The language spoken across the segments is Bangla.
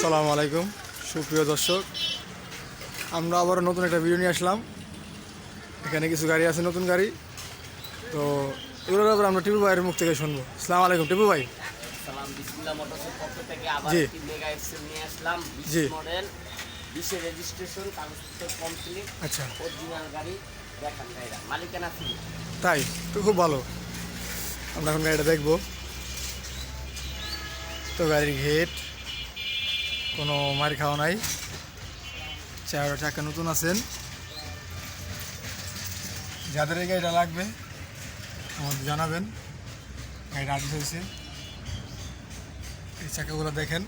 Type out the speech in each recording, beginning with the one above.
আসসালামু আলাইকুম। সুপ্রিয় দর্শক আমরা আবার নতুন একটা ভিডিও নিয়ে আসলাম। এখানে কিছু গাড়ি আছে নতুন গাড়ি। তো এগুলোর ব্যাপারে আমরা টিপু ভাইয়ের মুখ থেকে শুনব। আসসালামু আলাইকুম টিপু ভাই। জি। জি। বিশ রেজিস্ট্রেশন কাগজপত্র কমপ্লিট আচ্ছা। অরিজিনাল গাড়ি দেখান গাড়িটা মালিকানা ফ্রি তাই তো খুব ভালো। আমরা এখন গাড়িটা দেখব। তো গাড়ির ঘেট কোনো মার খাওয়া নাই। চার চাকা নতুন আছেন। যাদের এই গাড়িটা লাগবে, আমাদের জানাবেন। গাড়িটা আর্টিস হয়েছে। এই চাকাগুলো দেখেন।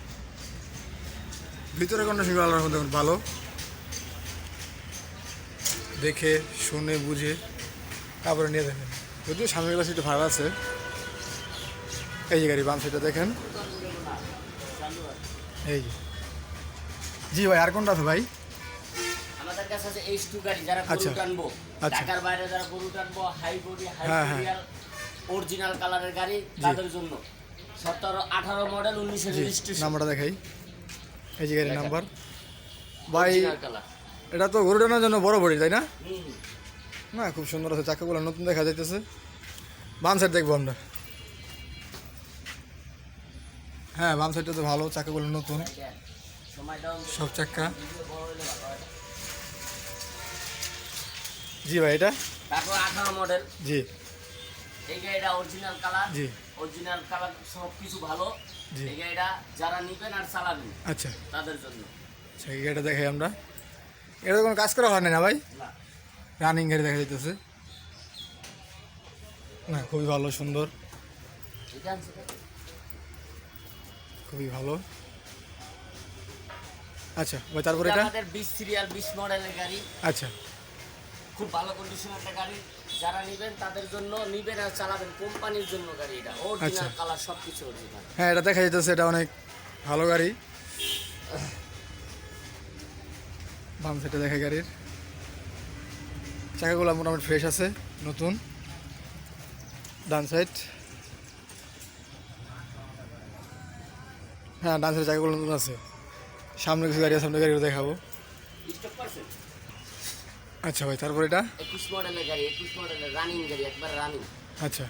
ভিতরে কন্ডিশনগুলো আল্লাহর মধ্যে ভালো। দেখে, শুনে, বুঝে, তারপরে নিয়ে দেখেন। যদিও সামনের গ্লাস একটু ভাড়া আছে। এই যে গাড়ি বাম সেটা দেখেন। এই যে। জি ভাই আর কোনটা আছে ভাই? আমাদের কাছে আছে এইচ টু গাড়ি যারা আচ্ছা। গরু টানবো। আচ্ছা। ঢাকার বাইরে যারা গরু টানবো হাই বডি হাই হ্যাঁ, হ্যাঁ। বডিয়াল অরিজিনাল কালারের গাড়ি তাদের জন্য। সতেরো আঠারো মডেল উনিশের জি রেজিস্ট্রেশন নাম্বারটা দেখাই। এই যে গাড়ির নাম্বার। ভাই এটা তো গরু টানার জন্য বড় বড়ি তাই না? না খুব সুন্দর আছে চাকাগুলো নতুন দেখা যাইতেছে। বাম সাইড দেখব আমরা। হ্যাঁ বাম সাইডটা তো ভালো চাকাগুলো নতুন। সময়টাও সব চাক্কা। হয়। জি ভাই এটা? তারপর আঠারো মডেল জি। এই গাড়িটা অরিজিনাল কালার জি। অরিজিনাল কালার সব কিছু ভালো। জি। এই গাড়িটা যারা নিবেন আর চালাবেন আচ্ছা। তাদের জন্য। আচ্ছা এই গাড়িটা দেখাই আমরা। এটা তো কোনো কাজ করা হয় না ভাই? না। রানিং গাড়ি দেখা যাইতেছে। না খুবই ভালো সুন্দর। খুবই ভালো। আচ্ছা তারপর এটা আমাদের বিশ সিরিয়াল বিশ মডেলের গাড়ি। আচ্ছা। খুব ভালো কন্ডিশনের একটা গাড়ি। যারা নিবেন তাদের জন্য নিবেন আর চালাবেন কোম্পানির জন্য গাড়ি এটা। অরিজিনাল। কালার সব কিছু অরিজিনাল হ্যাঁ এটা দেখা যাইতেছে এটা অনেক ভালো গাড়ি। বাম সাইডে দেখা গাড়ির। চাকাগুলো মোটামুটি ফ্রেশ আছে নতুন। ডান সাইড হ্যাঁ ডান সাইড চাকাগুলো নতুন আছে। সামনে কিছু গাড়ি সামনে গাড়িগুলো দেখাবো। আচ্ছা ভাই তারপর এটা? একুশ মডেলের গাড়ি একুশ মডেলের রানিং গাড়ি একবার রানিং আচ্ছা।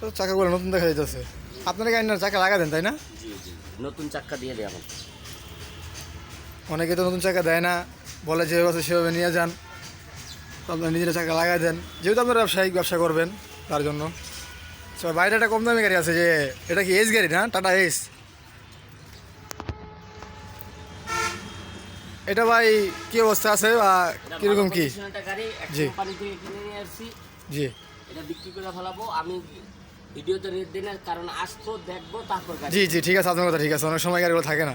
তো চাকাগুলো নতুন দেখা যাইতেছে। আপনারা গাড়ি না চাকা লাগা দেন তাই না? নতুন চাক্কা দিয়ে দেয় এখন। অনেকে তো নতুন চাকা দেয় না বলে যেভাবে আছে সেভাবে নিয়ে যান। আপনারা নিজেরা চাকা লাগাই দেন। যেহেতু আপনারা ব্যবসায়িক ব্যবসা করবেন তার জন্য। তো বাইরে একটা কম দামি গাড়ি আছে যে এটা কি এস গাড়ি না? টাটা এস এটা ভাই কি অবস্থা আছে? বা কীরকম কি? জি। এটা বিক্রি করে ফেলাবো। আমি ভিডিওতে রেট দিনের কারণ আসব দেখব তারপর জি জি ঠিক আছে আপনার কথা ঠিক আছে। অনেক সময় গাড়িগুলো থাকে না।